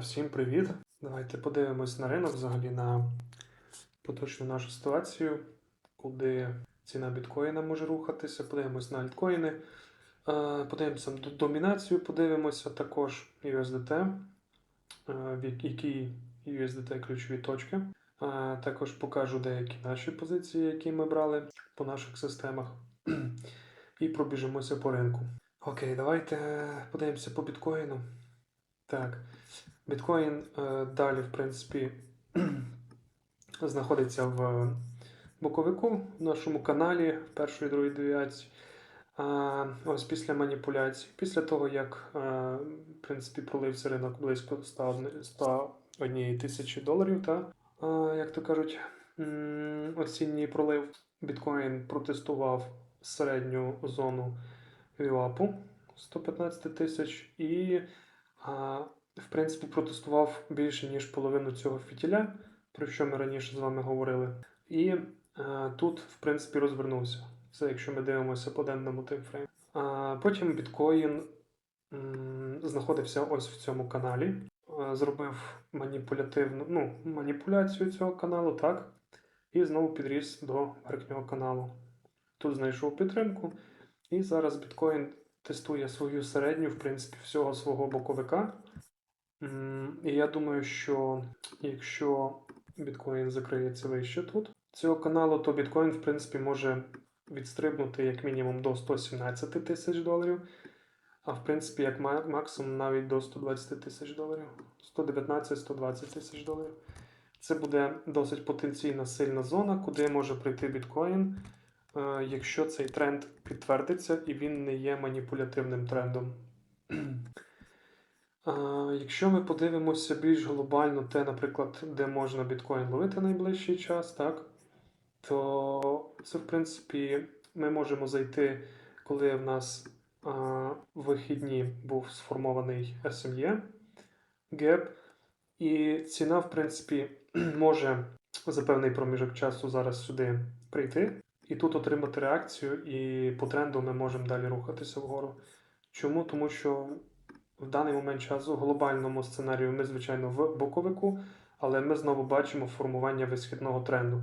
Всім привіт! Давайте подивимось на ринок взагалі на поточну нашу ситуацію, куди ціна біткоїна може рухатися. Подивимось на альткоїни, е, подивимося на домінацію, подивимося також USDT, е, в як- які USDT ключові точки. Е, Також покажу деякі наші позиції, які ми брали по наших системах, і пробіжимося по ринку. Окей, давайте подивимося по біткоїну. Так, біткоін е, далі, в принципі, знаходиться в боковику в нашому каналі в першої і девіації. Ось після маніпуляцій, після того, як е, в принципі, пролився ринок близько 101 101 тисячі доларів, та, як то кажуть, осінній пролив, біткоін протестував середню зону вілапу 115 тисяч і в принципі, протестував більше, ніж половину цього фітіля, про що ми раніше з вами говорили. І е, тут, в принципі, розвернувся. Це якщо ми дивимося по денному таймфрейму. А потім біткоін м, знаходився ось в цьому каналі, е, зробив маніпулятивну ну, маніпуляцію цього каналу, так, і знову підріс до верхнього каналу. Тут знайшов підтримку, і зараз біткоін тестує свою середню, в принципі, всього свого боковика. І я думаю, що якщо біткоін закриється вище тут цього каналу, то біткоін, в принципі, може відстрибнути як мінімум до 117 тисяч доларів, а в принципі, як максимум навіть до 120 тисяч доларів, 119-120 тисяч доларів. Це буде досить потенційна сильна зона, куди може прийти біткоін, е, якщо цей тренд підтвердиться і він не є маніпулятивним трендом. Якщо ми подивимося більш глобально, те, наприклад, де можна біткоін ловити найближчий час, так, то це, в принципі, ми можемо зайти, коли в нас в вихідні був сформований SME геп, і ціна, в принципі, може за певний проміжок часу зараз сюди прийти, і тут отримати реакцію, і по тренду ми можемо далі рухатися вгору. Чому? Тому що в даний момент часу глобальному сценарію ми, звичайно, в боковику, але ми знову бачимо формування висхідного тренду.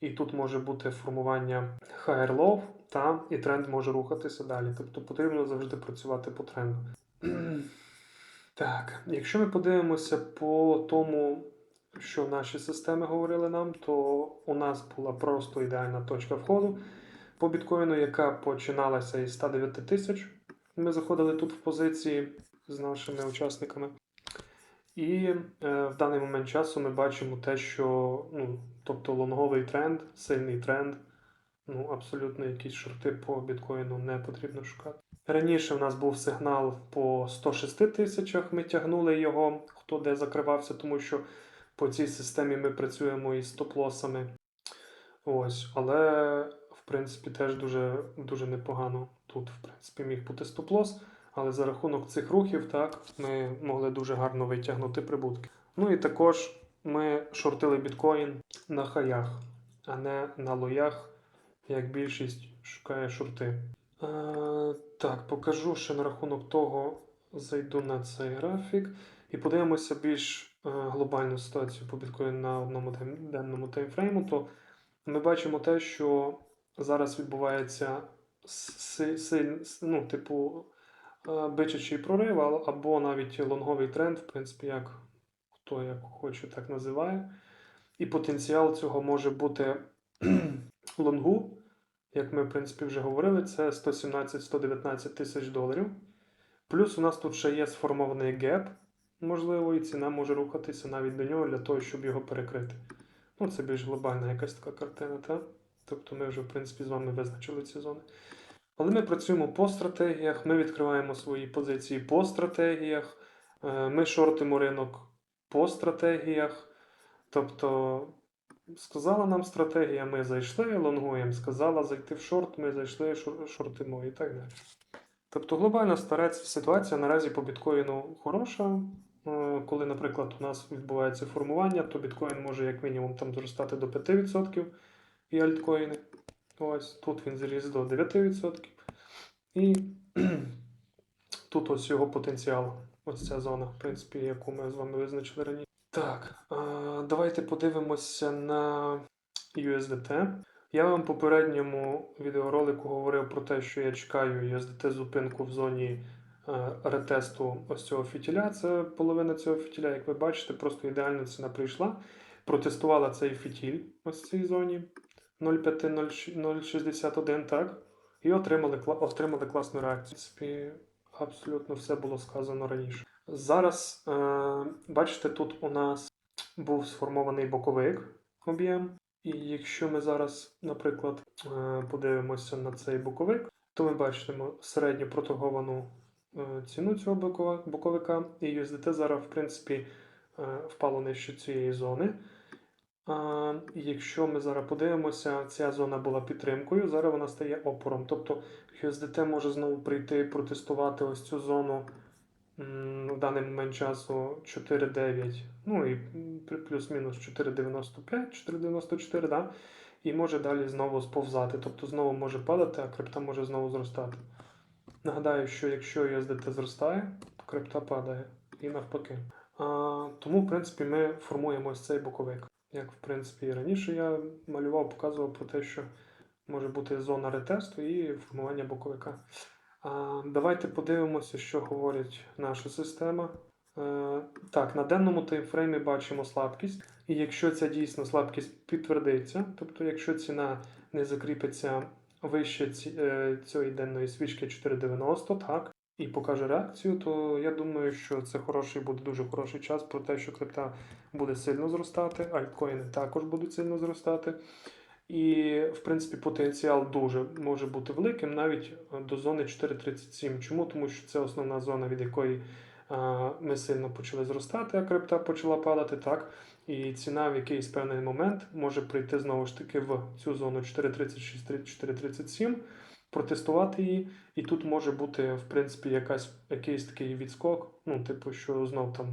І тут може бути формування higher low, та, і тренд може рухатися далі. Тобто потрібно завжди працювати по тренду. Так, якщо ми подивимося по тому, що наші системи говорили нам, то у нас була просто ідеальна точка входу по біткоїну, яка починалася із 109 тисяч. Ми заходили тут в позиції з нашими учасниками. І е, в даний момент часу ми бачимо те, що ну, тобто лонговий тренд, сильний тренд, ну абсолютно якісь шорти по біткоїну не потрібно шукати. Раніше в нас був сигнал по 106 тисячах, ми тягнули його, хто де закривався, тому що по цій системі ми працюємо із стоп-лосами. Ось, але в принципі теж дуже, дуже непогано тут, в принципі, міг бути стоп-лос. Але за рахунок цих рухів, так, ми могли дуже гарно витягнути прибутки. Ну і також ми шортили біткоін на хаях, а не на лоях, як більшість шукає шорти. Е, так, покажу ще на рахунок того, зайду на цей графік і подивимося більш е, глобальну ситуацію по біткоїну на одному денному таймфрейму. То ми бачимо те, що зараз відбувається ну, типу, бичачий прорив, або навіть лонговий тренд, в принципі, як хто як хоче, так називає. І потенціал цього може бути лонгу, як ми, в принципі, вже говорили, це 117-119 тисяч доларів. Плюс у нас тут ще є сформований геп, можливо, і ціна може рухатися навіть до нього для того, щоб його перекрити. Ну, це більш глобальна якась така картина, так? Тобто ми вже, в принципі, з вами визначили ці зони. Але ми працюємо по стратегіях, ми відкриваємо свої позиції по стратегіях, е, ми шортимо ринок по стратегіях. Тобто, сказала нам стратегія, ми зайшли, лонгуємо, сказала зайти в шорт, ми зайшли, шортимо і так далі. Тобто глобальна старець ситуація наразі по біткоїну хороша. Е, Коли, наприклад, у нас відбувається формування, то біткоін може як мінімум там зростати до 5% і альткоїни. Ось тут він зріс до 9%. І тут ось його потенціал Ось ця зона, в принципі, яку ми з вами визначили раніше. Так, давайте подивимося на USDT. Я вам в попередньому відеоролику говорив про те, що я чекаю USDT зупинку в зоні ретесту ось цього фітіля. Це половина цього фітіля, як ви бачите, просто ідеально ціна прийшла. Протестувала цей фітіль ось в цій зоні 0,5-0,61, так. І отримали, отримали класну реакцію. В принципі, абсолютно все було сказано раніше. Зараз, е, бачите, тут у нас був сформований боковик об'єм. І якщо ми зараз, наприклад, е, подивимося на цей боковик, то ми бачимо середню проторговану е, ціну цього боковика, і USDT зараз, в принципі, е, впало нижче цієї зони. Якщо ми зараз подивимося, ця зона була підтримкою, зараз вона стає опором. Тобто USDT може знову прийти протестувати ось цю зону в даний момент часу 4,9, ну і плюс-мінус 4,95, 4,94, да? і може далі знову сповзати. Тобто знову може падати, а крипта може знову зростати. Нагадаю, що якщо USDT зростає, крипта падає і навпаки. А, тому, в принципі, ми формуємо ось цей боковик. Як в принципі і раніше я малював, показував про те, що може бути зона ретесту і формування боковика. А, давайте подивимося, що говорить наша система. Е, так, на денному таймфреймі бачимо слабкість. І якщо ця дійсно слабкість підтвердиться, тобто якщо ціна не закріпиться вище е, цієї денної свічки 490, так, і покаже реакцію, то я думаю, що це хороший буде дуже хороший час про те, що крипта буде сильно зростати, альткоїни також будуть сильно зростати. І, в принципі, потенціал дуже може бути великим, навіть е, до зони 4,37. Чому? Тому що це основна зона, від якої а, ми сильно почали зростати, а крипта почала падати, так. І ціна в якийсь певний момент може прийти знову ж таки в цю зону 4,36-4,37, протестувати її. І тут може бути, в принципі, якась, якийсь такий відскок. Ну, типу, що знов там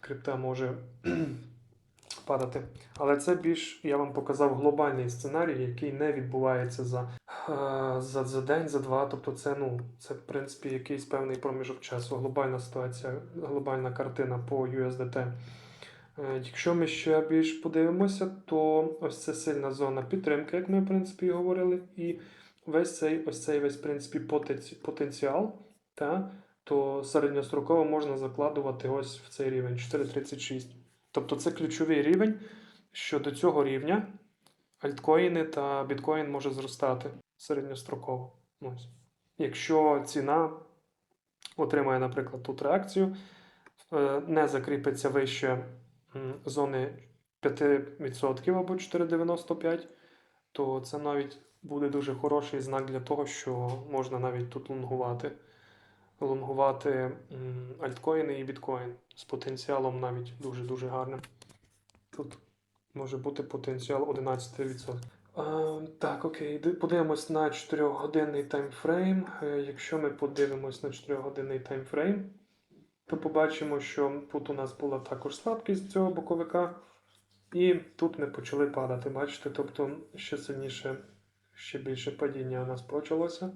крипта може падати. Але це більш я вам показав глобальний сценарій, який не відбувається за, е, за, за день, за два. Тобто, це ну це в принципі якийсь певний проміжок часу. Глобальна ситуація, глобальна картина по USDT. Е, Якщо ми ще більш подивимося, то ось це сильна зона підтримки, як ми в принципі і говорили, весь цей ось цей весь в принципі потенціал, та, то середньостроково можна закладувати ось в цей рівень 4,36. Тобто це ключовий рівень, що до цього рівня альткоїни та біткоін може зростати середньостроково. Ось. Якщо ціна отримає, наприклад, тут реакцію, е, не закріпиться вище зони 5% або 4,95%, то це навіть буде дуже хороший знак для того, що можна навіть тут лонгувати. Лонгувати альткоїни і біткоін з потенціалом навіть дуже-дуже гарним. Тут може бути потенціал 11%. А, так, окей, подивимось на 4-годинний таймфрейм. Е, Якщо ми подивимось на 4-годинний таймфрейм, то побачимо, що тут у нас була також слабкість цього боковика, і тут ми почали падати. Бачите, тобто ще сильніше, ще більше падіння у нас почалося.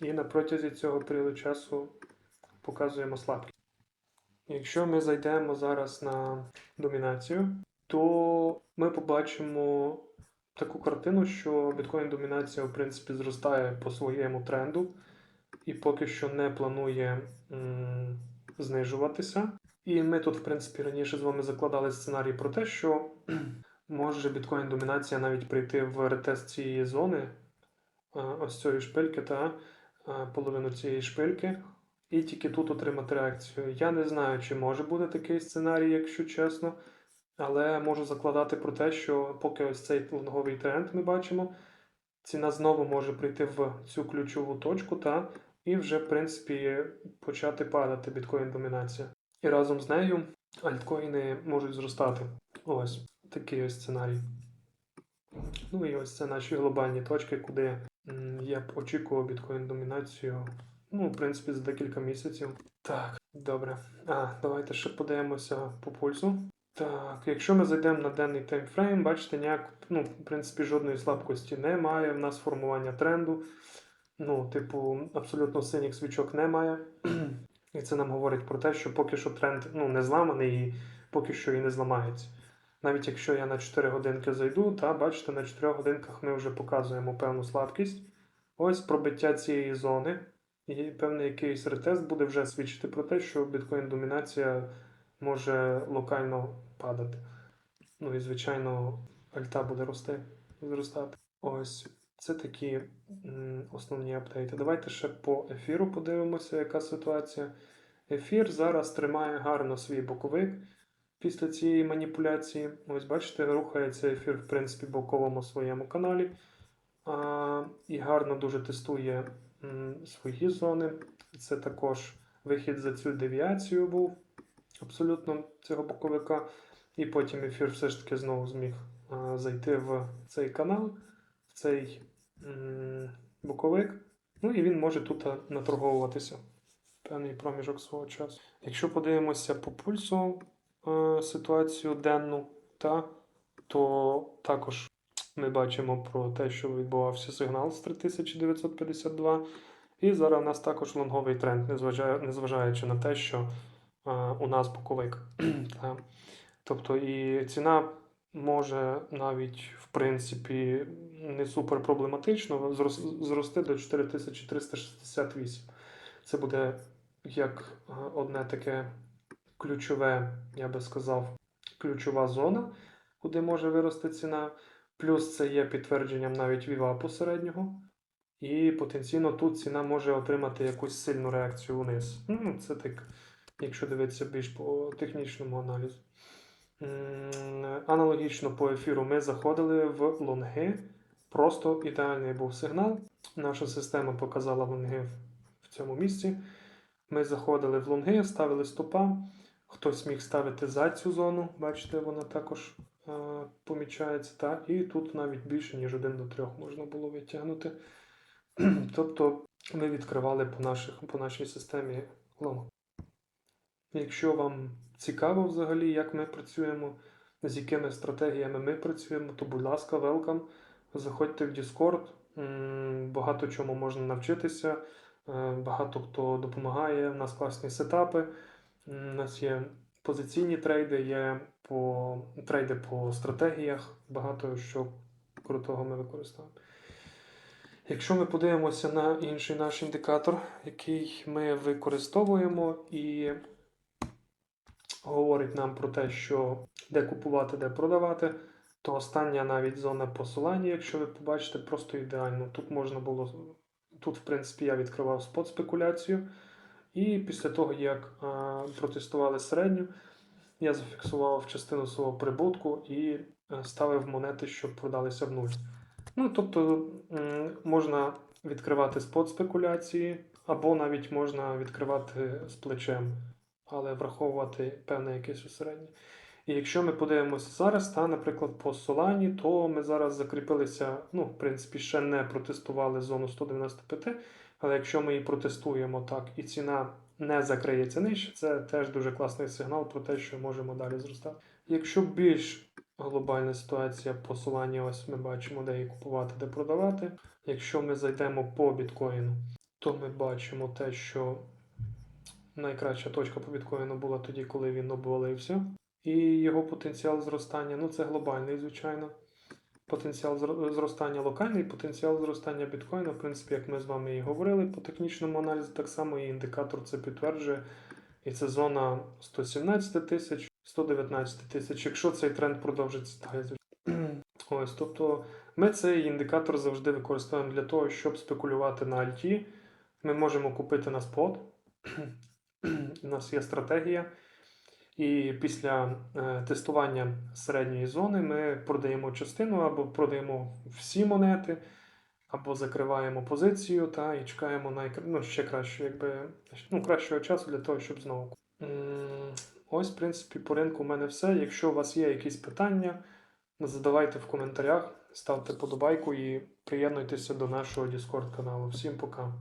І на протязі цього періоду часу показуємо слабкість. Якщо ми зайдемо зараз на домінацію, то ми побачимо таку картину, що біткоін домінація, в принципі, зростає по своєму тренду і поки що не планує м, знижуватися. І ми тут, в принципі, раніше з вами закладали сценарій про те, що може біткоін домінація навіть прийти в ретест цієї зони, ось цієї шпильки, та половину цієї шпильки, і тільки тут отримати реакцію. Я не знаю, чи може бути такий сценарій, якщо чесно. Але можу закладати про те, що поки ось цей лонговий тренд ми бачимо, ціна знову може прийти в цю ключову точку та і вже, в принципі, почати падати біткоін домінація. І разом з нею альткоїни можуть зростати. Ось такий ось сценарій. Ну і ось це наші глобальні точки, куди я б очікував біткоін домінацію. Ну, в принципі, за декілька місяців. Так, добре. А, давайте ще подивимося по пульсу. Так, якщо ми зайдемо на денний таймфрейм, бачите, ніяк, ну, в принципі, жодної слабкості немає. В нас формування тренду. Ну, типу, абсолютно синіх свічок немає. І це нам говорить про те, що поки що тренд ну, не зламаний і поки що і не зламається. Навіть якщо я на 4 годинки зайду, та бачите, на 4 годинках ми вже показуємо певну слабкість. Ось пробиття цієї зони. І певний якийсь ретест буде вже свідчити про те, що біткоін-домінація може локально падати. Ну і, звичайно, альта буде рости, зростати. Ось це такі основні апдейти. Давайте ще по ефіру подивимося, яка ситуація. Ефір зараз тримає гарно свій боковик після цієї маніпуляції. Ось бачите, рухається ефір, в принципі, боковому своєму каналі. А, і гарно дуже тестує м, свої зони. Це також вихід за цю девіацію був абсолютно цього боковика. І потім ефір все ж таки знову зміг а, зайти в цей канал, в цей м, боковик. Ну і він може тут наторговуватися певний проміжок свого часу. Якщо подивимося по пульсу е, ситуацію денну, та, то також ми бачимо про те, що відбувався сигнал з 3952. І зараз у нас також лонговий тренд, незважаючи на те, що е, у нас боковик. Та. Тобто і ціна може навіть в принципі не супер проблематично зрости до 4368. Це буде як е, одне таке ключове, я би сказав, ключова зона, куди може вирости ціна. Плюс це є підтвердженням навіть вівапу середнього. І потенційно тут ціна може отримати якусь сильну реакцію вниз. Ну, це так, якщо дивитися більш по технічному аналізу. Аналогічно по ефіру ми заходили в лонги. Просто ідеальний був сигнал. Наша система показала лонги в цьому місці. Ми заходили в лонги, ставили стопа. Хтось міг ставити за цю зону, бачите, вона також е, помічається. Та? І тут навіть більше, ніж 1 до 3 можна було витягнути. тобто ми відкривали по, наших, по нашій системі лонг. Якщо вам цікаво взагалі, як ми працюємо, з якими стратегіями ми працюємо, то будь ласка, welcome. Заходьте в Discord. Багато чому можна навчитися. Е, Багато хто допомагає. У нас класні сетапи. У нас є позиційні трейди, є по трейди по стратегіях. Багато що крутого ми використовуємо. Якщо ми подивимося на інший наш індикатор, який ми використовуємо, і говорить нам про те, що де купувати, де продавати, то остання навіть зона посилання, якщо ви побачите, просто ідеально. Тут можна було, тут, в принципі, я відкривав спот спекуляцію. І після того, як протестували середню, я зафіксував частину свого прибутку і е, ставив монети, щоб продалися в нуль. Ну, тобто можна відкривати спот спекуляції, або навіть можна відкривати з плечем, але враховувати певне якесь усереднє. І якщо ми подивимося зараз, та, наприклад, по Солані, то ми зараз закріпилися, ну, в принципі, ще не протестували зону 195, але якщо ми її протестуємо так, і ціна не закриється нижче, це теж дуже класний сигнал про те, що можемо далі зростати. Якщо більш глобальна ситуація по ось ми бачимо, де її купувати, де продавати. Якщо ми зайдемо по біткоїну, то ми бачимо те, що найкраща точка по біткоїну була тоді, коли він обвалився. І його потенціал зростання, ну це глобальний, звичайно. Потенціал зростання локальний, потенціал зростання біткоїна, в принципі, як ми з вами і говорили по технічному аналізу, так само і індикатор це підтверджує. І це зона 117 тисяч, 119 тисяч. Якщо цей тренд продовжиться. Ось, тобто ми цей індикатор завжди використовуємо для того, щоб спекулювати на альті. Ми можемо купити на спот. У нас є стратегія. І після е, тестування середньої зони ми продаємо частину або продаємо всі монети, або закриваємо позицію та і чекаємо на ну, ще краще, якби, ну, кращого часу для того, щоб знову. Ось, в принципі, по ринку у мене все. Якщо у вас є якісь питання, задавайте в коментарях, ставте подобайку і приєднуйтеся до нашого Discord каналу. Всім пока!